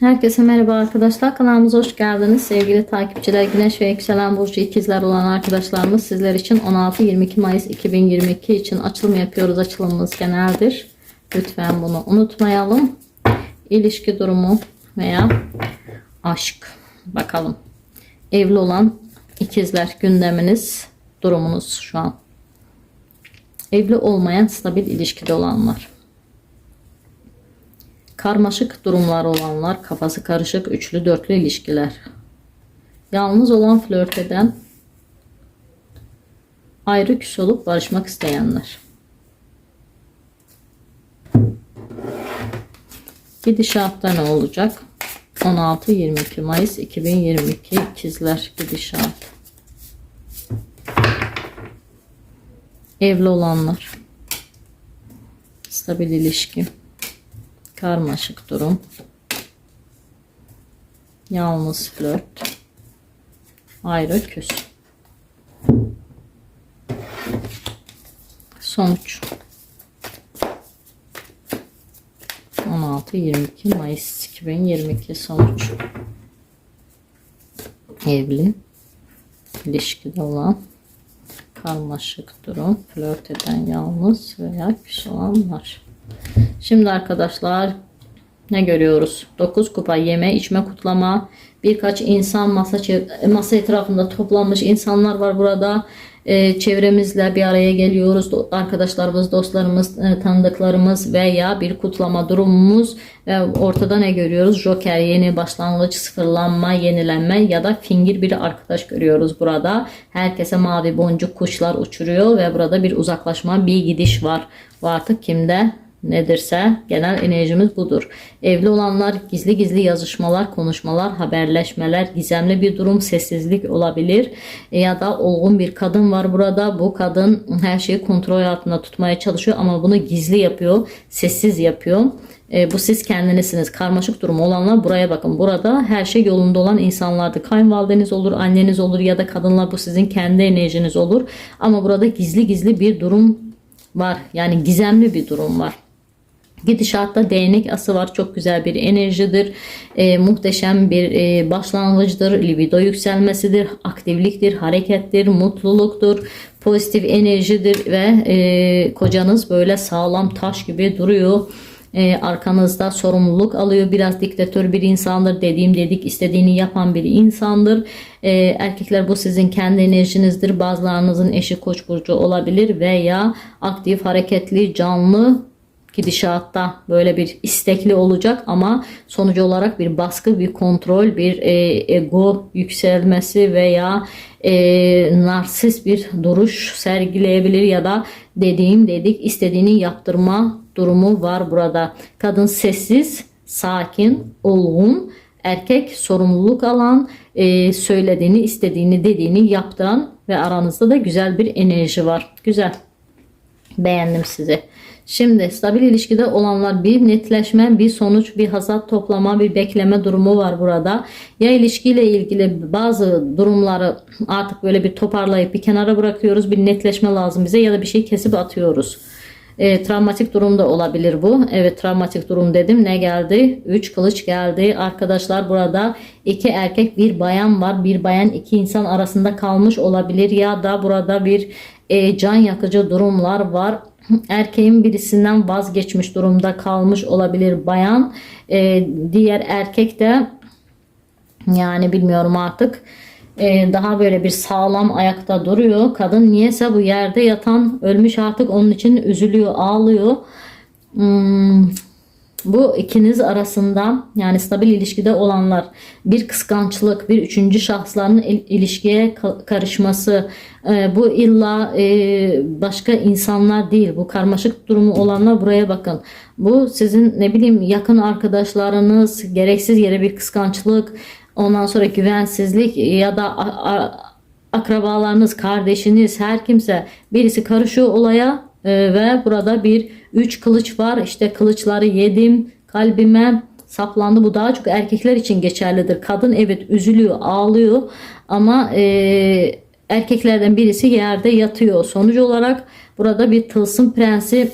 Herkese merhaba arkadaşlar. Kanalımıza hoş geldiniz. Sevgili takipçiler, Güneş ve Yükselen Burcu ikizler olan arkadaşlarımız sizler için 16-22 Mayıs 2022 için açılım yapıyoruz. Açılımımız geneldir. Lütfen bunu unutmayalım. İlişki durumu veya aşk. Bakalım. Evli olan ikizler gündeminiz, durumunuz şu an. Evli olmayan stabil ilişkide olanlar. Karmaşık durumlar olanlar, kafası karışık, üçlü dörtlü ilişkiler. Yalnız olan flört eden, ayrı küs olup barışmak isteyenler. Gidişatta ne olacak? 16-22 Mayıs 2022 ikizler gidişat. Evli olanlar. Stabil ilişki. Karmaşık durum. Yalnız flört. Ayrı küs. Sonuç. 16-22 Mayıs 2022 sonuç. Evli. ilişkide olan karmaşık durum. Flört eden yalnız veya küs olanlar. Şimdi arkadaşlar ne görüyoruz? 9 kupa yeme, içme, kutlama. Birkaç insan masa çev- masa etrafında toplanmış insanlar var burada. Ee, çevremizle bir araya geliyoruz. Arkadaşlarımız, dostlarımız, e, tanıdıklarımız veya bir kutlama durumumuz ve ortada ne görüyoruz? Joker, yeni başlangıç, sıfırlanma, yenilenme ya da fingir bir arkadaş görüyoruz burada. Herkese mavi boncuk kuşlar uçuruyor ve burada bir uzaklaşma, bir gidiş var. Bu artık kimde? Nedirse genel enerjimiz budur. Evli olanlar gizli gizli yazışmalar, konuşmalar, haberleşmeler, gizemli bir durum, sessizlik olabilir. E, Ya da olgun bir kadın var burada. Bu kadın her şeyi kontrol altında tutmaya çalışıyor ama bunu gizli yapıyor, sessiz yapıyor. E, bu siz kendinizsiniz. Karmaşık durum olanlar buraya bakın. Burada her şey yolunda olan insanlardı. Kayınvalideniz olur, anneniz olur ya da kadınlar bu sizin kendi enerjiniz olur. Ama burada gizli gizli bir durum var. Yani gizemli bir durum var. Gidişatta değnek ası var. Çok güzel bir enerjidir. Ee, muhteşem bir e, başlangıçtır. Libido yükselmesidir. Aktifliktir, harekettir, mutluluktur. Pozitif enerjidir ve e, kocanız böyle sağlam taş gibi duruyor. E, arkanızda sorumluluk alıyor. Biraz diktatör bir insandır. Dediğim dedik istediğini yapan bir insandır. E, erkekler bu sizin kendi enerjinizdir. Bazılarınızın eşi koç burcu olabilir veya aktif, hareketli, canlı gidişatta böyle bir istekli olacak ama sonucu olarak bir baskı, bir kontrol, bir e, ego yükselmesi veya e, narsist bir duruş sergileyebilir ya da dediğim dedik istediğini yaptırma durumu var burada. Kadın sessiz, sakin, olgun, erkek sorumluluk alan, e, söylediğini, istediğini, dediğini yaptıran ve aranızda da güzel bir enerji var. Güzel. Beğendim sizi. Şimdi stabil ilişkide olanlar bir netleşme, bir sonuç, bir hasat toplama, bir bekleme durumu var burada. Ya ilişkiyle ilgili bazı durumları artık böyle bir toparlayıp bir kenara bırakıyoruz. Bir netleşme lazım bize ya da bir şey kesip atıyoruz. E, travmatik durumda olabilir bu. Evet travmatik durum dedim. Ne geldi? 3 kılıç geldi. Arkadaşlar burada iki erkek bir bayan var. Bir bayan iki insan arasında kalmış olabilir ya da burada bir e, can yakıcı durumlar var. Erkeğin birisinden vazgeçmiş durumda kalmış olabilir bayan. E, diğer erkek de yani bilmiyorum artık e, daha böyle bir sağlam ayakta duruyor. Kadın niyeyse bu yerde yatan ölmüş artık onun için üzülüyor, ağlıyor. Hmm, bu ikiniz arasında yani stabil ilişkide olanlar bir kıskançlık, bir üçüncü şahsların il- ilişkiye ka- karışması, e, bu illa e, başka insanlar değil. Bu karmaşık durumu olanlar buraya bakın. Bu sizin ne bileyim yakın arkadaşlarınız, gereksiz yere bir kıskançlık, ondan sonra güvensizlik ya da akrabalarınız, kardeşiniz, her kimse birisi karışıyor olaya e, ve burada bir üç kılıç var. İşte kılıçları yedim kalbime saplandı. Bu daha çok erkekler için geçerlidir. Kadın evet üzülüyor, ağlıyor ama e, erkeklerden birisi yerde yatıyor. Sonuç olarak burada bir tılsım prensi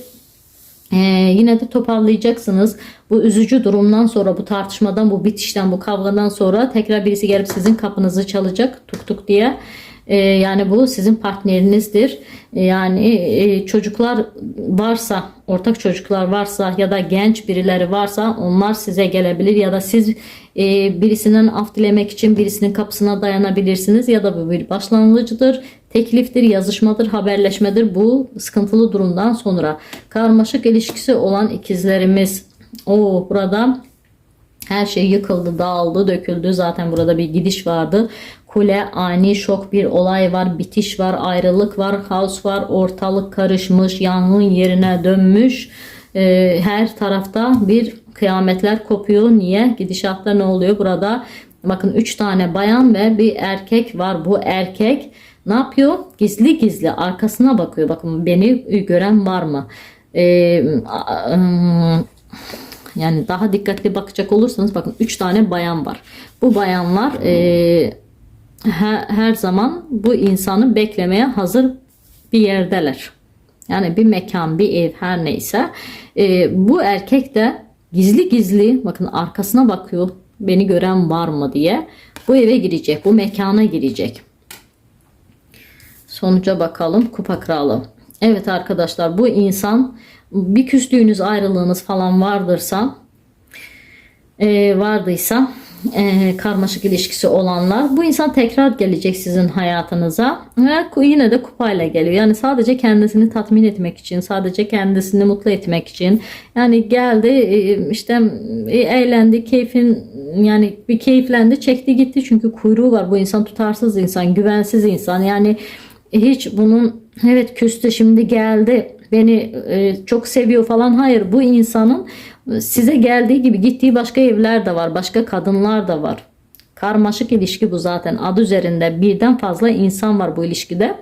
ee, yine de toparlayacaksınız. Bu üzücü durumdan sonra bu tartışmadan bu bitişten bu kavgadan sonra tekrar birisi gelip sizin kapınızı çalacak tuk tuk diye. Ee, yani bu sizin partnerinizdir. Ee, Yani e, çocuklar varsa, ortak çocuklar varsa ya da genç birileri varsa onlar size gelebilir ya da siz e, birisinden af dilemek için birisinin kapısına dayanabilirsiniz ya da bu bir başlangıcıdır, tekliftir, yazışmadır, haberleşmedir. Bu sıkıntılı durumdan sonra karmaşık ilişkisi olan ikizlerimiz o burada her şey yıkıldı, dağıldı, döküldü. Zaten burada bir gidiş vardı. Kule, ani şok bir olay var, bitiş var, ayrılık var, kaos var, ortalık karışmış, yangın yerine dönmüş. Ee, her tarafta bir kıyametler kopuyor. Niye? Gidişatta ne oluyor? Burada bakın 3 tane bayan ve bir erkek var. Bu erkek ne yapıyor? Gizli gizli arkasına bakıyor. Bakın beni gören var mı? Ee, yani daha dikkatli bakacak olursanız bakın 3 tane bayan var. Bu bayanlar e, her, zaman bu insanı beklemeye hazır bir yerdeler. Yani bir mekan, bir ev her neyse. E, bu erkek de gizli gizli bakın arkasına bakıyor. Beni gören var mı diye. Bu eve girecek, bu mekana girecek. Sonuca bakalım. Kupa kralı. Evet arkadaşlar bu insan bir küslüğünüz ayrılığınız falan vardırsa e, vardıysa e, karmaşık ilişkisi olanlar. Bu insan tekrar gelecek sizin hayatınıza ve yine de kupayla geliyor. Yani sadece kendisini tatmin etmek için sadece kendisini mutlu etmek için. Yani geldi e, işte e, eğlendi keyfin yani bir keyiflendi çekti gitti. Çünkü kuyruğu var. Bu insan tutarsız insan güvensiz insan. Yani hiç bunun evet küstü şimdi geldi beni e, çok seviyor falan. Hayır bu insanın size geldiği gibi gittiği başka evler de var başka kadınlar da var. Karmaşık ilişki bu zaten. Adı üzerinde birden fazla insan var bu ilişkide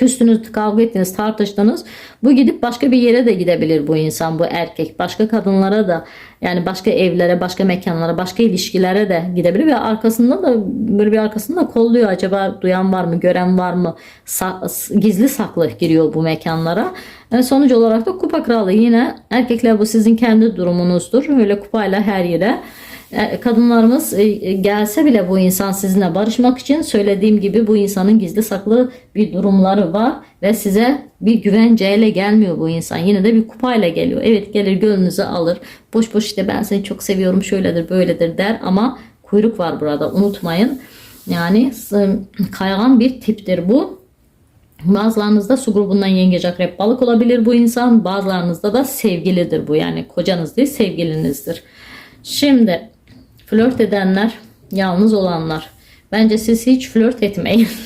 küstünüz, kavga ettiniz, tartıştınız. Bu gidip başka bir yere de gidebilir bu insan, bu erkek. Başka kadınlara da yani başka evlere, başka mekanlara, başka ilişkilere de gidebilir ve arkasında da böyle bir arkasında kolluyor. Acaba duyan var mı, gören var mı? Sa- gizli saklı giriyor bu mekanlara. E, sonuç olarak da kupa kralı yine erkekler bu sizin kendi durumunuzdur. Öyle kupayla her yere kadınlarımız e, e, gelse bile bu insan sizinle barışmak için söylediğim gibi bu insanın gizli saklı bir durumları var ve size bir güvenceyle gelmiyor bu insan. Yine de bir kupayla geliyor. Evet gelir gönlünüzü alır. Boş boş işte ben seni çok seviyorum şöyledir böyledir der ama kuyruk var burada unutmayın. Yani kaygan bir tiptir bu. Bazılarınızda su grubundan yengeç akrep balık olabilir bu insan. Bazılarınızda da sevgilidir bu. Yani kocanız değil sevgilinizdir. Şimdi flört edenler, yalnız olanlar. Bence siz hiç flört etmeyin.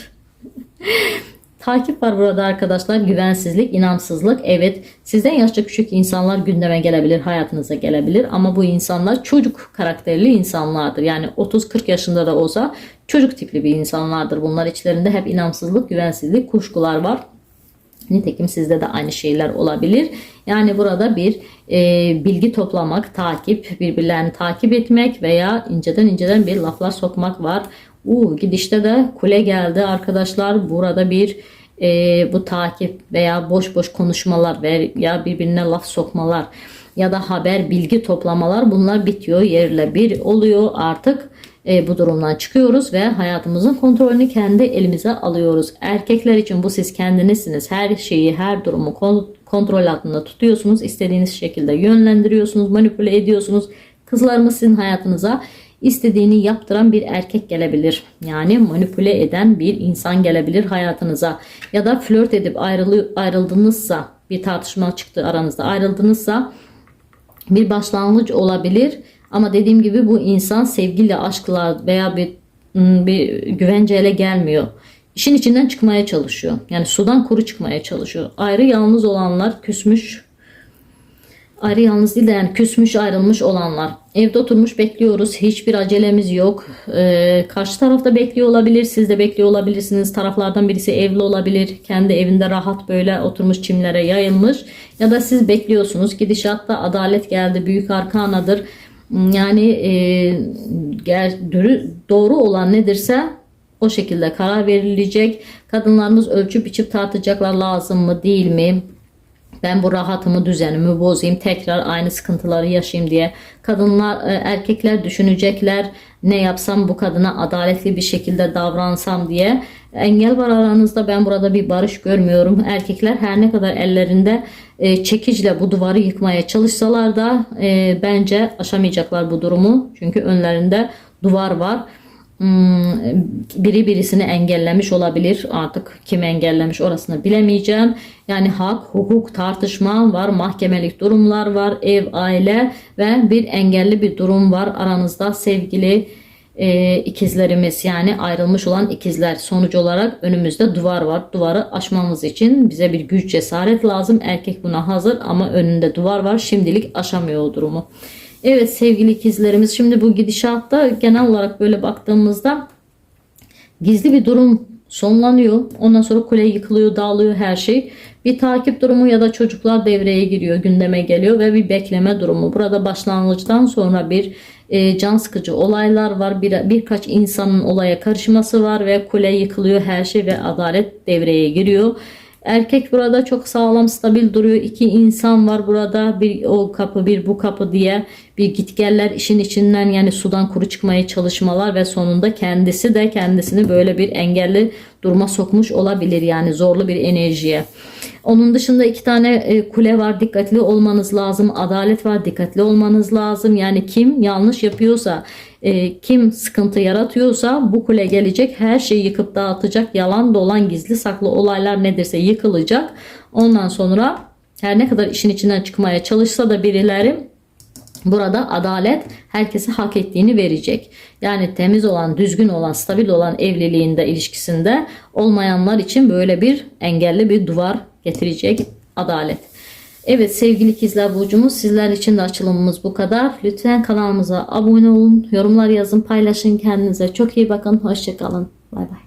Takip var burada arkadaşlar. Güvensizlik, inançsızlık. Evet sizden yaşça küçük insanlar gündeme gelebilir, hayatınıza gelebilir. Ama bu insanlar çocuk karakterli insanlardır. Yani 30-40 yaşında da olsa çocuk tipli bir insanlardır. Bunlar içlerinde hep inançsızlık, güvensizlik, kuşkular var. Nitekim sizde de aynı şeyler olabilir. Yani burada bir e, bilgi toplamak, takip, birbirlerini takip etmek veya inceden inceden bir laflar sokmak var. Uu, gidişte de kule geldi arkadaşlar. Burada bir e, bu takip veya boş boş konuşmalar veya birbirine laf sokmalar ya da haber bilgi toplamalar bunlar bitiyor yerle bir oluyor artık e, bu durumdan çıkıyoruz ve hayatımızın kontrolünü kendi elimize alıyoruz. Erkekler için bu siz kendinizsiniz. Her şeyi, her durumu kon- kontrol altında tutuyorsunuz. İstediğiniz şekilde yönlendiriyorsunuz, manipüle ediyorsunuz. Kızlarımız sizin hayatınıza istediğini yaptıran bir erkek gelebilir. Yani manipüle eden bir insan gelebilir hayatınıza. Ya da flört edip ayrılı, ayrıldınızsa, bir tartışma çıktı aranızda ayrıldınızsa bir başlangıç olabilir. Ama dediğim gibi bu insan sevgiyle, aşkla veya bir, ım, bir güvenceyle gelmiyor. İşin içinden çıkmaya çalışıyor. Yani sudan kuru çıkmaya çalışıyor. Ayrı yalnız olanlar küsmüş. Ayrı yalnız değil de yani küsmüş ayrılmış olanlar. Evde oturmuş bekliyoruz. Hiçbir acelemiz yok. Ee, karşı tarafta bekliyor olabilir. Siz de bekliyor olabilirsiniz. Taraflardan birisi evli olabilir. Kendi evinde rahat böyle oturmuş çimlere yayılmış. Ya da siz bekliyorsunuz. Gidişatta adalet geldi. Büyük arkanadır. Yani e, doğru olan nedirse o şekilde karar verilecek. Kadınlarımız ölçüp biçip tartacaklar lazım mı değil mi? ben bu rahatımı, düzenimi bozayım, tekrar aynı sıkıntıları yaşayayım diye. Kadınlar, e, erkekler düşünecekler ne yapsam bu kadına adaletli bir şekilde davransam diye. Engel var aranızda ben burada bir barış görmüyorum. Erkekler her ne kadar ellerinde e, çekicle bu duvarı yıkmaya çalışsalar da e, bence aşamayacaklar bu durumu. Çünkü önlerinde duvar var. Hmm, biri birisini engellemiş olabilir. Artık kim engellemiş orasını bilemeyeceğim. Yani hak, hukuk, tartışma var, mahkemelik durumlar var, ev, aile ve bir engelli bir durum var aranızda sevgili e, ikizlerimiz yani ayrılmış olan ikizler sonuç olarak önümüzde duvar var. Duvarı aşmamız için bize bir güç cesaret lazım. Erkek buna hazır ama önünde duvar var. Şimdilik aşamıyor o durumu. Evet sevgili ikizlerimiz şimdi bu gidişatta genel olarak böyle baktığımızda gizli bir durum sonlanıyor. Ondan sonra kule yıkılıyor, dağılıyor her şey. Bir takip durumu ya da çocuklar devreye giriyor, gündeme geliyor ve bir bekleme durumu. Burada başlangıçtan sonra bir e, can sıkıcı olaylar var. Bir, birkaç insanın olaya karışması var ve kule yıkılıyor her şey ve adalet devreye giriyor. Erkek burada çok sağlam stabil duruyor. İki insan var burada. Bir o kapı bir bu kapı diye bir gitgeller işin içinden yani sudan kuru çıkmaya çalışmalar ve sonunda kendisi de kendisini böyle bir engelli duruma sokmuş olabilir. Yani zorlu bir enerjiye. Onun dışında iki tane e, kule var. Dikkatli olmanız lazım. Adalet var. Dikkatli olmanız lazım. Yani kim yanlış yapıyorsa e, kim sıkıntı yaratıyorsa bu kule gelecek her şeyi yıkıp dağıtacak yalan dolan gizli saklı olaylar nedirse yıkılacak ondan sonra her ne kadar işin içinden çıkmaya çalışsa da birileri burada adalet herkese hak ettiğini verecek. Yani temiz olan, düzgün olan, stabil olan evliliğinde, ilişkisinde olmayanlar için böyle bir engelli bir duvar getirecek adalet. Evet sevgili ikizler burcumuz sizler için de açılımımız bu kadar. Lütfen kanalımıza abone olun, yorumlar yazın, paylaşın kendinize. Çok iyi bakın, hoşçakalın. Bay bay.